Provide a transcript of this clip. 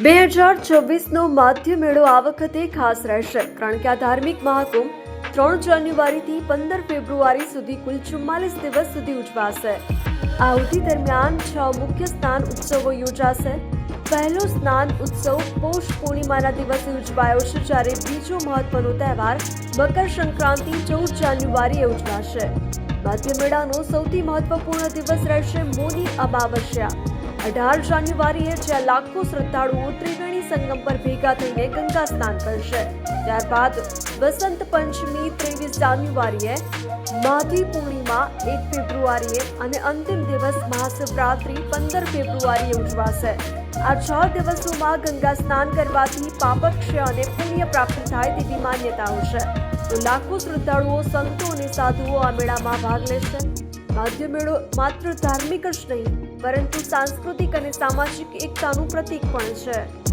બે હજાર છવ્વીસનો માધ્ય મેળો આ વખતે ખાસ રહેશે, કારણ કે આ ધાર્મિક મહાકુંભ ત્રણ જાન્યુઆરીથી પંદર ફેબ્રુઆરી સુધી કુલ ચુમ્માલીસ દિવસ સુધી ઉજવાશે. આ અવધિ દરમિયાન છ મુખ્ય સ્નાન ઉત્સવો યોજાશે. પહેલો સ્નાન ઉત્સવ પૌષ પૂર્ણિમાના દિવસે ઉજવાયો છે, જ્યારે બીજો મહત્વનો તહેવાર મકર સંક્રાંતિ ચૌદ જાન્યુઆરીએ ઉજવાશે. માધ્ય મેળાનો સૌથી મહત્વપૂર્ણ દિવસ રહેશે મોની અમાવસ્યા. અઢાર જાન્યુઆરીએ જ્યાં લાખો શ્રદ્ધાળુઓ ત્રિવેણી સંગમ પર ભેગા થઈને ગંગા સ્નાન કરશે. ત્યારબાદ વસંત પંચમી ત્રેવીસ જાન્યુઆરીએ માધી પૂર્ણિમા એક ફેબ્રુઆરીએ અને અંતિમ દિવસ મહાશિવરાત્રિ પંદર ફેબ્રુઆરીએ ઉજવાશે. આ છ દિવસોમાં ગંગા સ્નાન કરવાથી પાપક્ષય અને પુણ્ય પ્રાપ્તિ થાય તેવી માન્યતાઓ છે. તો લાખો શ્રદ્ધાળુઓ, સંતો અને સાધુઓ આ મેળામાં ભાગ લેશે. માધ્ય મેળો માત્ર ધાર્મિક જ નહીં પરંતુ સાંસ્કૃતિક અને સામાજિક એકતાનું પ્રતીક પણ છે.